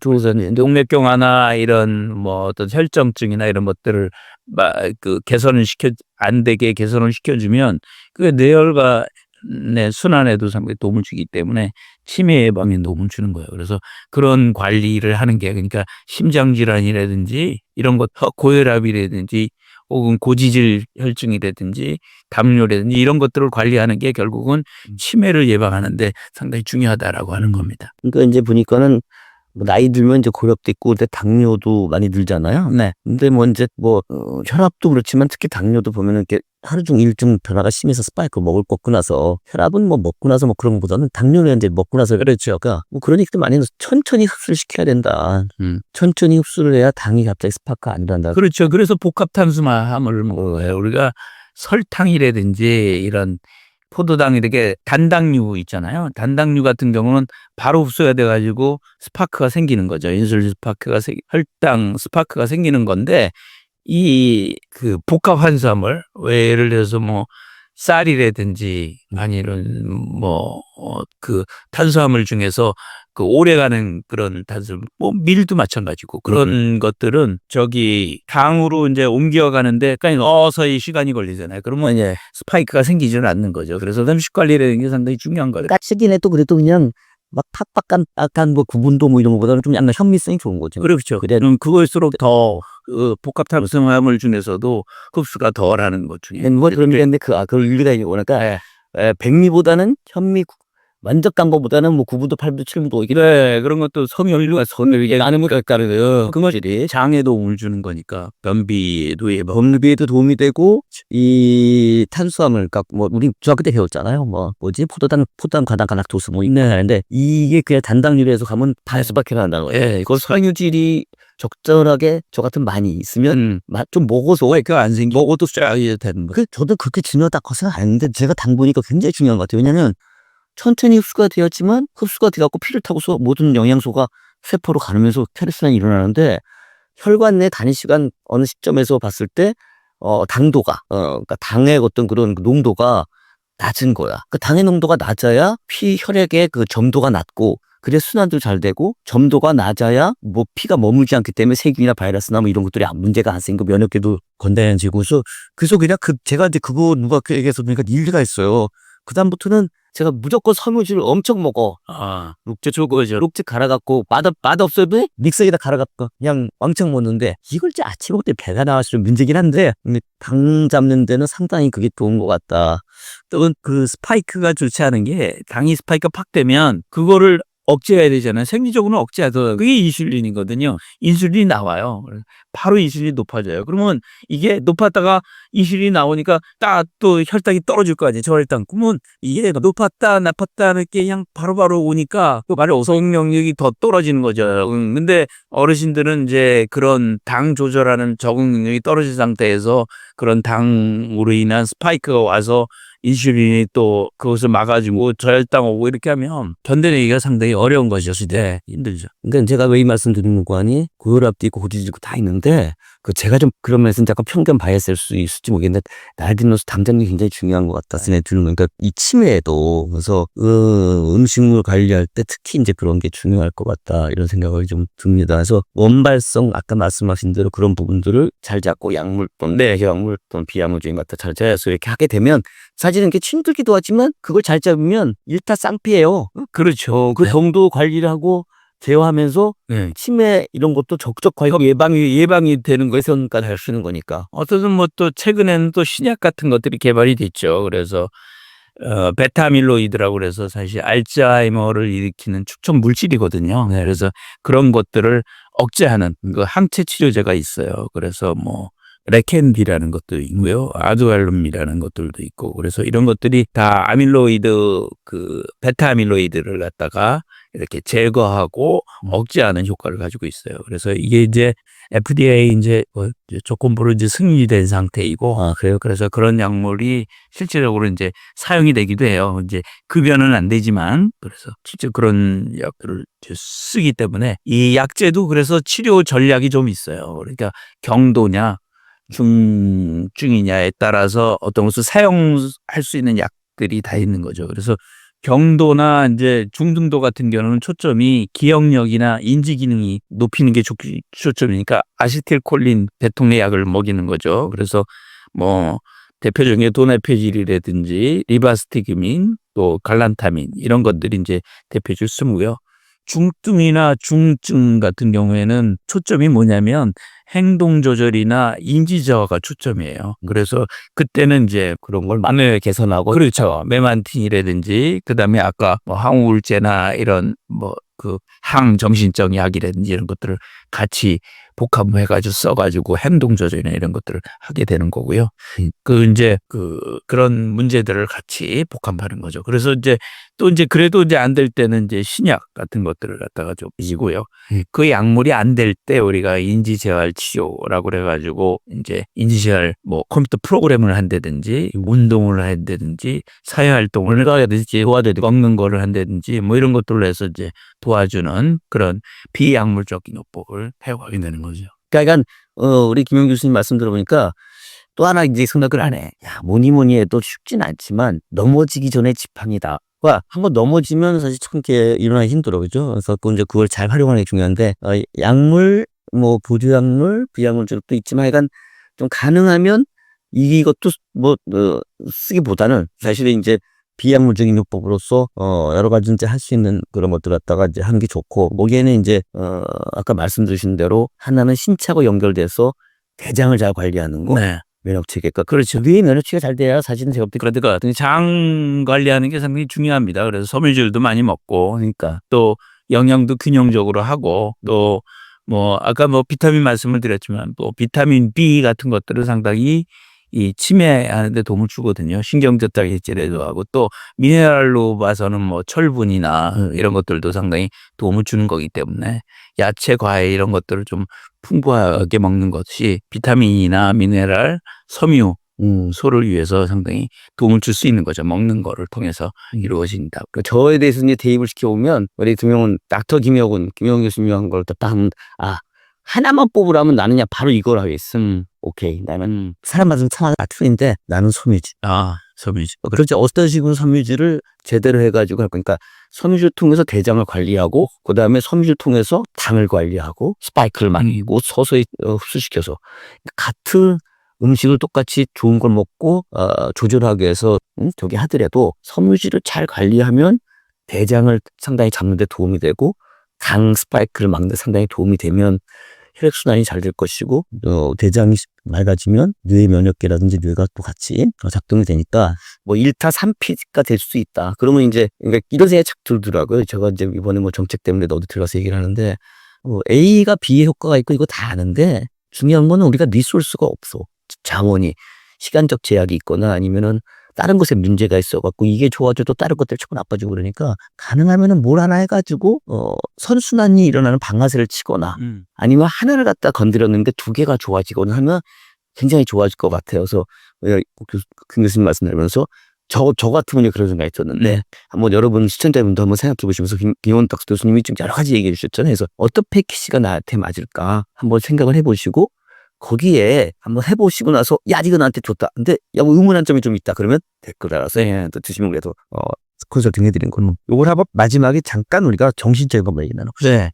그래서 동맥경 화나 이런 뭐 어떤 혈정증이나 이런 것들을 마- 그 개선을 시켜 안 되게 개선을 시켜주면 그게 뇌혈과 내 순환에도 상당히 도움을 주기 때문에 치매 예방에 도움을 주는 거예요. 그래서 그런 관리를 하는 게 그러니까 심장 질환이라든지 이런 것 어, 고혈압이라든지 혹은 고지질 혈증이라든지 담요라든지 이런 것들을 관리하는 게 결국은 치매를 예방하는데 상당히 중요하다라고 하는 겁니다. 그러니까 이제 보니까는 뭐 나이 들면 이제 고혈압도 있고 근데 당뇨도 많이 들잖아요. 네. 근데 뭐 이제 뭐 어, 혈압도 그렇지만 특히 당뇨도 보면은 이렇게 하루 종일 일좀 변화가 심해서 스파이크 먹을 거 먹고 나서 혈압은 뭐 먹고 나서 뭐 그런 것보다는 당뇨는 이제 먹고 나서 그렇죠. 그러니까 뭐 그런 얘기도 많이 해서 천천히 흡수를 시켜야 된다. 음. 천천히 흡수를 해야 당이 갑자기 스파크가 안 일어난다. 그렇죠. 그래서 복합 탄수화물 먹어요. 우리가 설탕이라든지 이런 포도당 이렇게 단당류 있잖아요. 단당류 같은 경우는 바로 흡수가 돼가지고 스파크가 생기는 거죠. 인슐린 스파크가 생, 혈당 스파크가 생기는 건데 이 그 복합탄수화물 왜 예를 들어서 뭐 쌀이라든지 아니면 뭐그 탄수화물 중에서 그 오래가는 그런 탄수화물 뭐 밀도 마찬가지고 그런 것들은 저기 당으로 이제 옮겨가는데 그러니까 어서히 시간이 걸리잖아요. 그러면 이제 스파이크가 생기지는 않는 거죠. 그래서 음식 관리라는 게 상당히 중요한 거예요. 까치긴 해도 그래도 그냥 막 팍팍한 약간 뭐 구분도 뭐 이런 것보다는 좀 약간 현미성이 좋은 거죠. 그렇죠. 그래. 그럼 그거일수록 더 그 복합 탄수화물 중에서도 흡수가 덜하는 것 중에 뭐 그런 게 있는데 그, 아, 그 일리가 있는 거니까 네. 에, 백미보다는 현미 구- 완전 깐 거보다는 뭐 9부도 8부도 7부도 이게 네, 그런 것도 섬유가 섬유에 나는 것 같다는 그 맛이지. 장에 도움을 주는 거니까 변비에도 예방. 범비에도 도움이 되고 이 탄수화물 그러니까 뭐 우리 중학교 때 배웠잖아요. 뭐 뭐지 포도당 포도당 가당 가락도수 뭐 이런 하는데 이게 그냥 단당류에서 가면 다 수밖에 난다는 거예요. 예, 그 섬유질이 적절하게 저 같은 많이 있으면 음, 맛좀 먹어서 그안 생기. 먹어도 쫙이 되는 거. 그 저도 그렇게 중요하다고 생각하는데 제가 당 보니까 굉장히 중요한 것 같아요. 왜냐하면 천천히 흡수가 되었지만 흡수가 돼갖고 피를 타고서 모든 영양소가 세포로 가르면서 혈액순환이 일어나는데 혈관 내 단위 시간 어느 시점에서 봤을 때 어, 당도가 어, 그러니까 당의 어떤 그런 농도가 낮은 거야. 그 당의 농도가 낮아야 피 혈액의 그 점도가 낮고 그래 순환도 잘 되고 점도가 낮아야 뭐 피가 머물지 않기 때문에 세균이나 바이러스나 뭐 이런 것들이 안- 문제가 안 생기고 면역계도 건강해지고 그래서 그래서 그냥 그 제가 이제 그거 누가 그 얘기해서 보니까 일리가 있어요. 그 다음부터는 제가 무조건 섬유질을 엄청 먹어. 아, 룩제 초거죠. 룩제 갈아갖고 맛, 맛 없어도 믹서기에다 갈아갖고 그냥 왕창 먹는데 이걸 이제 아침 먹을 때 배가 나와서 좀 문제긴 한데 당 잡는 데는 상당히 그게 좋은 것 같다. 또 그 스파이크가 좋지 않은 게 당이 스파이크가 팍 되면 그거를 억제해야 되잖아요. 생리적으로는 억제하더 그게 인슐린이거든요. 인슐린이 나와요. 바로 인슐린이 높아져요. 그러면 이게 높았다가 인슐린이 나오니까 딱 또 혈당이 떨어질 거 아니에요. 저혈당. 그러면 이게 높았다 나빴다는 게 그냥 바로바로 오니까 그 말의 어성 능력이 더 떨어지는 거죠. 음, 근데 어르신들은 이제 그런 당 조절하는 적응 능력이 떨어진 상태에서 그런 당으로 인한 스파이크가 와서 인슐린이 또 그것을 막아주고 저혈당 오고 이렇게 하면 견뎌내기가 상당히 어려운 것이죠. 시대 힘들죠. 그러니까 제가 왜 이 말씀 드리는 거 아니 고혈압도 있고 고지도 있고 다 있는데 그 제가 좀 그런 면에서 약간 편견 바이어스일 수 있을지 모르겠는데 들면서 당장이 굉장히 중요한 것 같다 생각이 드는 거니까 이 치매에도 그래서 어, 음식물 관리할 때 특히 이제 그런 게 중요할 것 같다 이런 생각을 좀 듭니다. 그래서 원발성 아까 말씀하신 대로 그런 부분들을 잘 잡고 약물 또는 내약물 또는 비약물적인 것들 잘 잡아서 이렇게 하게 되면 사실은 이렇게 힘들기도 하지만 그걸 잘 잡으면 일타 쌍피예요. 그렇죠. 그 정도 관리를 하고 제어하면서 네. 치매 이런 것도 적적 관리 예방이 예방이 되는 거에 선까지 할 수 있는 거니까. 어떤 뭐또 최근에는 또 신약 같은 것들이 개발이 됐죠. 그래서 어, 베타밀로이드라고 그래서 사실 알츠하이머를 일으키는 축적 물질이거든요. 네, 그래서 그런 것들을 억제하는 그 항체 치료제가 있어요. 그래서 뭐 레켄디라는 것도 있고요. 아두알룸이라는 것들도 있고 그래서 이런 것들이 다 아밀로이드 그 베타 아밀로이드를 갖다가 이렇게 제거하고 억제하는 효과를 가지고 있어요. 그래서 이게 이제 FDA 이제 뭐 조건부로 이제 승인된 상태이고 아 그래요? 그래서 그런 약물이 실질적으로 이제 사용이 되기도 해요. 이제 급여는 안 되지만 그래서 실제 그런 약들을 쓰기 때문에 이 약제도 그래서 치료 전략이 좀 있어요. 그러니까 경도냐 중증이냐에 따라서 어떤 것을 사용할 수 있는 약들이 다 있는 거죠. 그래서 경도나 이제 중등도 같은 경우는 초점이 기억력이나 인지 기능이 높이는 게 초- 초점이니까 아시틸콜린 대통령 약을 먹이는 거죠. 그래서 뭐 대표적인 게 도네페질이라든지 리바스티그민 또 갈란타민 이런 것들이 이제 대표적 쓰고요. 중증이나 중증 같은 경우에는 초점이 뭐냐면 행동 조절이나 인지 저하가 초점이에요. 그래서 그때는 이제 그런 걸 만회 개선하고 그렇죠. 메만틴이라든지 그다음에 아까 뭐 항우울제나 이런 뭐 그 항정신적 약이라든지 이런 것들을 같이 복합해 가지고 써 가지고 행동 조절이나 이런 것들을 하게 되는 거고요. 음. 그 이제 그 그런 문제들을 같이 복합하는 거죠. 그래서 이제 또 이제 그래도 이제 안 될 때는 이제 신약 같은 것들을 갖다가 좀 이고요. 음. 그 약물이 안 될 때 우리가 인지 재활 치료라고 그래 가지고 이제 인지 재활 뭐 컴퓨터 프로그램을 한다든지 운동을 한다든지 사회 활동을 하든지 도와드리 먹는 거를 한다든지 뭐 이런 것들로 해서 이제 도와주는 그런 비약물적 요법을 해가게 되는 거죠. 그러니까 어, 우리 김영 교수님 말씀 들어보니까 또 하나 이제 생각을 하네. 야, 뭐니 뭐니 해도 쉽진 않지만 넘어지기 전에 지팡이다. 와, 한번 넘어지면 사실 참게 일어나기 힘들어, 그죠? 그래서 또 이제 그걸 잘 활용하는 게 중요한데, 어, 약물, 뭐, 보조약물, 비약물적도 있지만, 약간 좀 가능하면 이것도 뭐, 어, 쓰기보다는 사실은 이제 비약물적인 요법으로서, 어, 여러 가지 이제 할 수 있는 그런 것들 갖다가 이제 하는 게 좋고, 거기에는 이제, 어, 아까 말씀드린 대로 하나는 신체하고 연결돼서 대장을 잘 관리하는 거, 네. 면역 체계가 그렇죠. 뇌 면역 체계가 잘 돼야 사실은 볼때 그러니까 장 관리하는 게 상당히 중요합니다. 그래서 섬유질도 많이 먹고 그러니까 또 영양도 균형적으로 하고 또 뭐 아까 뭐 비타민 말씀을 드렸지만 또 비타민 B 같은 것들은 상당히 이 치매하는 데 도움을 주거든요. 신경전달 해제에도 하고 또 미네랄로 봐서는 뭐 철분이나 음. 이런 것들도 상당히 도움을 주는 거기 때문에 야채, 과일 이런 것들을 좀 풍부하게 먹는 것이 비타민이나 미네랄, 섬유 음, 소를 위해서 상당히 도움을 줄 수 있는 거죠. 먹는 거를 통해서 이루어진다. 그 저에 대해서 이제 대입을 시켜보면 우리 두 명은 닥터 김혁은 김혁 교수님이 한걸딱 하면 아 하나만 뽑으라면 나는 그냥 바로 이걸 하겠음. 음, 오케이 나는 사람마다 참 틀린데 나는 섬유질. 아, 섬유질. 어, 그렇죠. 어떤 식으로 섬유질을 제대로 해가지고 할 거니까 섬유질 통해서 대장을 관리하고 그 다음에 섬유질 통해서 당을 관리하고 스파이크를 만들고 서서히 어, 흡수시켜서 같은 음식을 똑같이 좋은 걸 먹고 어, 조절하기 위해서 음, 저기 하더라도 섬유질을 잘 관리하면 대장을 상당히 잡는 데 도움이 되고 당 스파이크를 막는 데 상당히 도움이 되면 혈액순환이 잘 될 것이고 어, 대장이 맑아지면 뇌 면역계라든지 뇌가 또 같이 어, 작동이 되니까 뭐 1타 3피가 될 수 있다. 그러면 이제 그러니까 이런 생각이 착 들더라고요. 제가 이제 이번에 뭐 정책 때문에 어디 들어가서 얘기를 하는데 어, A가 B의 효과가 있고 이거 다 아는데 중요한 거는 우리가 리소스가 없어. 자원이 시간적 제약이 있거나 아니면은 다른 것에 문제가 있어갖고 이게 좋아져도 다른 것들 조금 나빠지고 그러니까 가능하면은 뭘 하나 해가지고 어 선순환이 일어나는 방아쇠를 치거나 음. 아니면 하나를 갖다 건드렸는데 두 개가 좋아지거나 하면 굉장히 좋아질 것 같아요. 그래서 김 교수님 말씀드리면서 저, 저 같으면 그런 생각이 들었는데 네. 한번 여러분 시청자분도 한번 생각해 보시면서 김, 김원 딱 교수님이 좀 여러 가지 얘기해 주셨잖아요. 그래서 어떤 패키지가 나한테 맞을까 한번 생각을 해 보시고 거기에 한번 해보시고 나서 야 이거 나한테 좋다. 근데 야뭐 의문한 점이 좀 있다. 그러면 댓글 달아서 예, 또 드시면 그래도 어 컨설팅 해드린 거는 요걸 한번 마지막에 잠깐 우리가 정신적인 것만 얘기 나눠. 네.